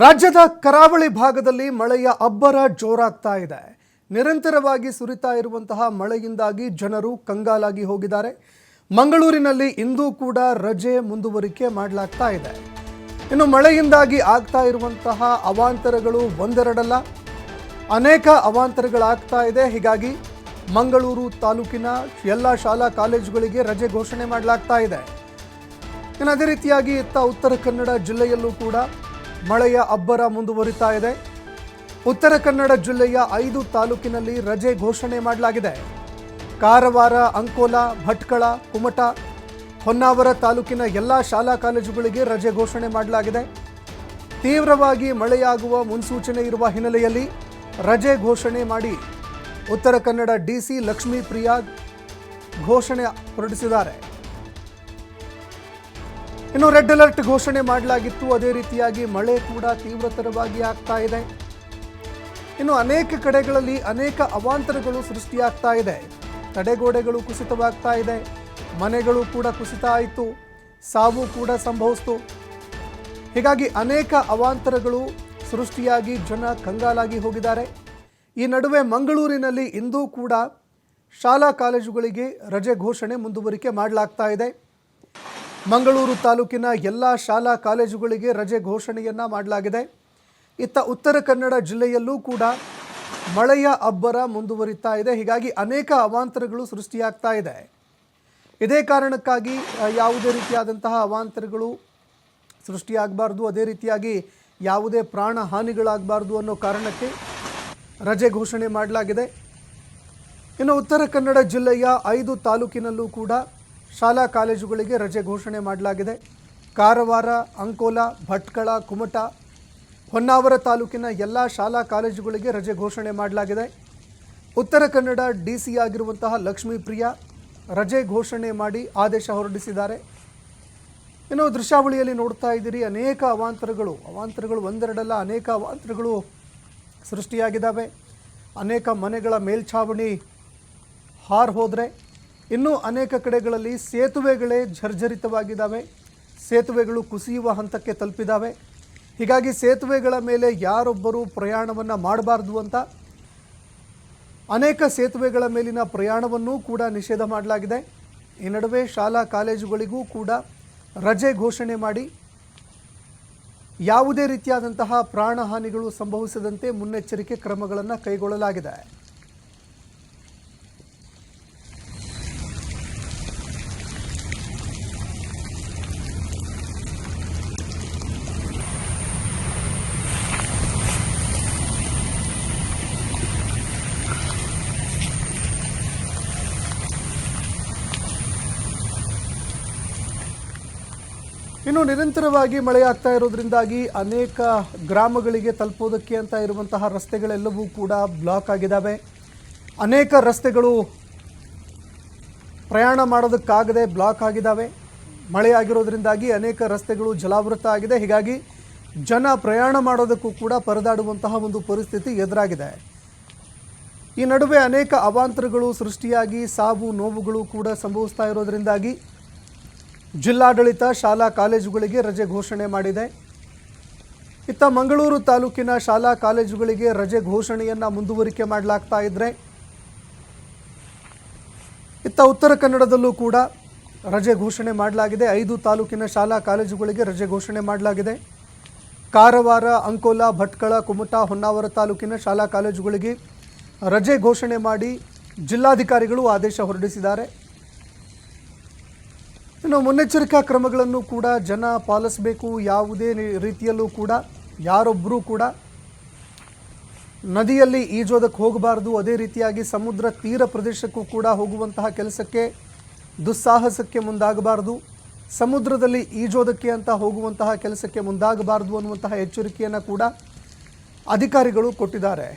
ರಾಜ್ಯದ ಕರಾವಳಿ ಭಾಗದಲ್ಲಿ ಮಳೆಯ ಅಬ್ಬರ ಜೋರಾಗ್ತಾ ಇದೆ. ನಿರಂತರವಾಗಿ ಸುರಿತಾ ಇರುವಂತಹ ಮಳೆಯಿಂದಾಗಿ ಜನರು ಕಂಗಾಲಾಗಿ ಹೋಗಿದ್ದಾರೆ. ಮಂಗಳೂರಿನಲ್ಲಿ ಇಂದೂ ಕೂಡ ರಜೆ ಮುಂದುವರಿಕೆ ಮಾಡಲಾಗ್ತಾ ಇದೆ. ಇನ್ನು ಮಳೆಯಿಂದಾಗಿ ಆಗ್ತಾ ಇರುವಂತಹ ಅವಾಂತರಗಳು ಒಂದೆರಡಲ್ಲ. ಅನೇಕ ಅವಾಂತರಗಳಾಗ್ತಾ ಇದೆ. ಹೀಗಾಗಿ ಮಂಗಳೂರು ತಾಲೂಕಿನ ಎಲ್ಲ ಶಾಲಾ ಕಾಲೇಜುಗಳಿಗೆ ರಜೆ ಘೋಷಣೆ ಮಾಡಲಾಗ್ತಾ ಇದೆ. ಇನ್ನು ಅದೇ ರೀತಿಯಾಗಿ ಇತ್ತ ಉತ್ತರ ಕನ್ನಡ ಜಿಲ್ಲೆಯಲ್ಲೂ ಕೂಡ ಮಳೆಯ ಅಬ್ಬರ ಮುಂದುವರಿತಾ ಇದೆ. ಉತ್ತರ ಕನ್ನಡ ಜಿಲ್ಲೆಯ ಐದು ತಾಲೂಕಿನಲ್ಲಿ ರಜೆ ಘೋಷಣೆ ಮಾಡಲಾಗಿದೆ. ಕಾರವಾರ, ಅಂಕೋಲ, ಭಟ್ಕಳ, ಕುಮಟ, ಹೊನ್ನಾವರ ತಾಲೂಕಿನ ಎಲ್ಲ ಶಾಲಾ ಕಾಲೇಜುಗಳಿಗೆ ರಜೆ ಘೋಷಣೆ ಮಾಡಲಾಗಿದೆ. ತೀವ್ರವಾಗಿ ಮಳೆಯಾಗುವ ಮುನ್ಸೂಚನೆ ಇರುವ ಹಿನ್ನೆಲೆಯಲ್ಲಿ ರಜೆ ಘೋಷಣೆ ಮಾಡಿ ಉತ್ತರ ಕನ್ನಡ ಡಿಸಿ ಲಕ್ಷ್ಮೀ ಪ್ರಿಯಾ ಘೋಷಣೆ ಹೊರಡಿಸಿದ್ದಾರೆ. ಇನ್ನು ರೆಡ್ ಅಲರ್ಟ್ ಘೋಷಣೆ ಮಾಡಲಾಗಿತ್ತು. ಅದೇ ರೀತಿಯಾಗಿ ಮಳೆ ಕೂಡ ತೀವ್ರತರವಾಗಿ ಆಗ್ತಾ ಇದೆ. ಇನ್ನು ಅನೇಕ ಕಡೆಗಳಲ್ಲಿ ಅನೇಕ ಅವಾಂತರಗಳು ಸೃಷ್ಟಿಯಾಗ್ತಾ ಇದೆ. ತಡೆಗೋಡೆಗಳು ಕುಸಿತವಾಗ್ತಾ ಇದೆ. ಮನೆಗಳು ಕೂಡ ಕುಸಿತ ಆಯಿತು. ಸಾವು ಕೂಡ ಸಂಭವಿಸ್ತು. ಹೀಗಾಗಿ ಅನೇಕ ಅವಾಂತರಗಳು ಸೃಷ್ಟಿಯಾಗಿ ಜನ ಕಂಗಾಲಾಗಿ ಹೋಗಿದ್ದಾರೆ. ಈ ನಡುವೆ ಮಂಗಳೂರಿನಲ್ಲಿ ಇಂದೂ ಕೂಡ ಶಾಲಾ ಕಾಲೇಜುಗಳಿಗೆ ರಜೆ ಘೋಷಣೆ ಮುಂದುವರಿಕೆ ಮಾಡಲಾಗ್ತಾ ಇದೆ. ಮಂಗಳೂರು ತಾಲೂಕಿನ ಎಲ್ಲ ಶಾಲಾ ಕಾಲೇಜುಗಳಿಗೆ ರಜೆ ಘೋಷಣೆಯನ್ನು ಮಾಡಲಾಗಿದೆ. ಇತ್ತ ಉತ್ತರ ಕನ್ನಡ ಜಿಲ್ಲೆಯಲ್ಲೂ ಕೂಡ ಮಳೆಯ ಅಬ್ಬರ ಮುಂದುವರಿತಾ ಇದೆ. ಹೀಗಾಗಿ ಅನೇಕ ಅವಾಂತರಗಳು ಸೃಷ್ಟಿಯಾಗ್ತಾ ಇದೆ. ಇದೇ ಕಾರಣಕ್ಕಾಗಿ ಯಾವುದೇ ರೀತಿಯಾದಂತಹ ಅವಾಂತರಗಳು ಸೃಷ್ಟಿಯಾಗಬಾರ್ದು. ಅದೇ ರೀತಿಯಾಗಿ ಯಾವುದೇ ಪ್ರಾಣ ಹಾನಿಗಳಾಗಬಾರ್ದು ಅನ್ನೋ ಕಾರಣಕ್ಕೆ ರಜೆ ಘೋಷಣೆ ಮಾಡಲಾಗಿದೆ. ಇನ್ನು ಉತ್ತರ ಕನ್ನಡ ಜಿಲ್ಲೆಯ ಐದು ತಾಲೂಕಿನಲ್ಲೂ ಕೂಡ ಶಾಲಾ ಕಾಲೇಜುಗಳಿಗೆ ರಜೆ ಘೋಷಣೆ ಮಾಡಲಾಗಿದೆ. ಕಾರವಾರ, ಅಂಕೋಲ, ಭಟ್ಕಳ, ಕುಮಟ, ಹೊನ್ನಾವರ ತಾಲೂಕಿನ ಎಲ್ಲ ಶಾಲಾ ಕಾಲೇಜುಗಳಿಗೆ ರಜೆ ಘೋಷಣೆ ಮಾಡಲಾಗಿದೆ. ಉತ್ತರ ಕನ್ನಡ ಡಿ ಸಿ ಆಗಿರುವಂತಹ ಲಕ್ಷ್ಮೀಪ್ರಿಯ ರಜೆ ಘೋಷಣೆ ಮಾಡಿ ಆದೇಶ ಹೊರಡಿಸಿದ್ದಾರೆ. ಇನ್ನು ದೃಶ್ಯಾವಳಿಯಲ್ಲಿ ನೋಡ್ತಾ ಇದ್ದೀರಿ, ಅನೇಕ ಅವಾಂತರಗಳು ಅವಾಂತರಗಳು ಒಂದೆರಡಲ್ಲ, ಅನೇಕ ಅವಾಂತರಗಳು ಸೃಷ್ಟಿಯಾಗಿದ್ದಾವೆ. ಅನೇಕ ಮನೆಗಳ ಮೇಲ್ಛಾವಣಿ ಹಾರ್ ಹೋದರೆ ಇನ್ನೂ ಅನೇಕ ಕಡೆಗಳಲ್ಲಿ ಸೇತುವೆಗಳೇ ಜರ್ಜರಿತವಾಗಿದ್ದಾವೆ ಸೇತುವೆಗಳು ಕುಸಿಯುವ ಹಂತಕ್ಕೆ ತಲುಪಿದ್ದಾವೆ. ಹೀಗಾಗಿ ಸೇತುವೆಗಳ ಮೇಲೆ ಯಾರೊಬ್ಬರು ಪ್ರಯಾಣವನ್ನು ಮಾಡಬಾರ್ದು ಅಂತ ಅನೇಕ ಸೇತುವೆಗಳ ಮೇಲಿನ ಪ್ರಯಾಣವನ್ನೂ ಕೂಡ ನಿಷೇಧ ಮಾಡಲಾಗಿದೆ. ಈ ನಡುವೆ ಶಾಲಾ ಕಾಲೇಜುಗಳಿಗೂ ಕೂಡ ರಜೆ ಘೋಷಣೆ ಮಾಡಿ ಯಾವುದೇ ರೀತಿಯಾದಂತಹ ಪ್ರಾಣಹಾನಿಗಳು ಸಂಭವಿಸದಂತೆ ಮುನ್ನೆಚ್ಚರಿಕೆ ಕ್ರಮಗಳನ್ನು ಕೈಗೊಳ್ಳಲಾಗಿದೆ. ಇನ್ನು ನಿರಂತರವಾಗಿ ಮಳೆಯಾಗ್ತಾ ಇರೋದ್ರಿಂದಾಗಿ ಅನೇಕ ಗ್ರಾಮಗಳಿಗೆ ತಲುಪೋದಕ್ಕೆ ಅಂತ ಇರುವಂತಹ ರಸ್ತೆಗಳೆಲ್ಲವೂ ಕೂಡ ಬ್ಲಾಕ್ ಆಗಿದ್ದಾವೆ. ಅನೇಕ ರಸ್ತೆಗಳು ಪ್ರಯಾಣ ಮಾಡೋದಕ್ಕಾಗದೆ ಬ್ಲಾಕ್ ಆಗಿದ್ದಾವೆ. ಮಳೆಯಾಗಿರೋದ್ರಿಂದಾಗಿ ಅನೇಕ ರಸ್ತೆಗಳು ಜಲಾವೃತ ಆಗಿದೆ. ಹೀಗಾಗಿ ಜನ ಪ್ರಯಾಣ ಮಾಡೋದಕ್ಕೂ ಕೂಡ ಪರದಾಡುವಂತಹ ಒಂದು ಪರಿಸ್ಥಿತಿ ಎದುರಾಗಿದೆ. ಈ ನಡುವೆ ಅನೇಕ ಅವಾಂತರಗಳು ಸೃಷ್ಟಿಯಾಗಿ ಸಾವು ನೋವುಗಳು ಕೂಡ ಸಂಭವಿಸ್ತಾ ಇರೋದ್ರಿಂದಾಗಿ ಜಿಲ್ಲಾಡಳಿತ ಶಾಲಾ ಕಾಲೇಜುಗಳಿಗೆ ರಜೆ ಘೋಷಣೆ ಮಾಡಿದೆ. ಇತ್ತ ಮಂಗಳೂರು ತಾಲೂಕಿನ ಶಾಲಾ ಕಾಲೇಜುಗಳಿಗೆ ರಜೆ ಘೋಷಣೆಯನ್ನು ಮುಂದುವರಿಕೆ ಮಾಡಲಾಗ್ತಾ ಇದ್ರೆ, ಇತ್ತ ಉತ್ತರ ಕನ್ನಡದಲ್ಲೂ ಕೂಡ ರಜೆ ಘೋಷಣೆ ಮಾಡಲಾಗಿದೆ. ಐದು ತಾಲೂಕಿನ ಶಾಲಾ ಕಾಲೇಜುಗಳಿಗೆ ರಜೆ ಘೋಷಣೆ ಮಾಡಲಾಗಿದೆ. ಕಾರವಾರ, ಅಂಕೋಲ, ಭಟ್ಕಳ, ಕುಮಟಾ, ಹೊನ್ನಾವರ ತಾಲೂಕಿನ ಶಾಲಾ ಕಾಲೇಜುಗಳಿಗೆ ರಜೆ ಘೋಷಣೆ ಮಾಡಿ ಜಿಲ್ಲಾಧಿಕಾರಿಗಳು ಆದೇಶ ಹೊರಡಿಸಿದ್ದಾರೆ. ಇನ್ನು ಮುನ್ನೆಚ್ಚರಿಕಾ ಕ್ರಮಗಳನ್ನು ಕೂಡ ಜನ ಪಾಲಿಸಬೇಕು. ಯಾವುದೇ ರೀತಿಯಲ್ಲೂ ಕೂಡ ಯಾರೊಬ್ಬರೂ ಕೂಡ ನದಿಯಲ್ಲಿ ಈಜೋದಕ್ಕೆ ಹೋಗಬಾರ್ದು. ಅದೇ ರೀತಿಯಾಗಿ ಸಮುದ್ರ ತೀರ ಪ್ರದೇಶಕ್ಕೂ ಕೂಡ ಹೋಗುವಂತಹ ಕೆಲಸಕ್ಕೆ ದುಸ್ಸಾಹಸಕ್ಕೆ ಮುಂದಾಗಬಾರ್ದು. ಸಮುದ್ರದಲ್ಲಿ ಈಜೋದಕ್ಕೆ ಅಂತ ಹೋಗುವಂತಹ ಕೆಲಸಕ್ಕೆ ಮುಂದಾಗಬಾರ್ದು ಅನ್ನುವಂತಹ ಎಚ್ಚರಿಕೆಯನ್ನು ಕೂಡ ಅಧಿಕಾರಿಗಳು ಕೊಟ್ಟಿದ್ದಾರೆ.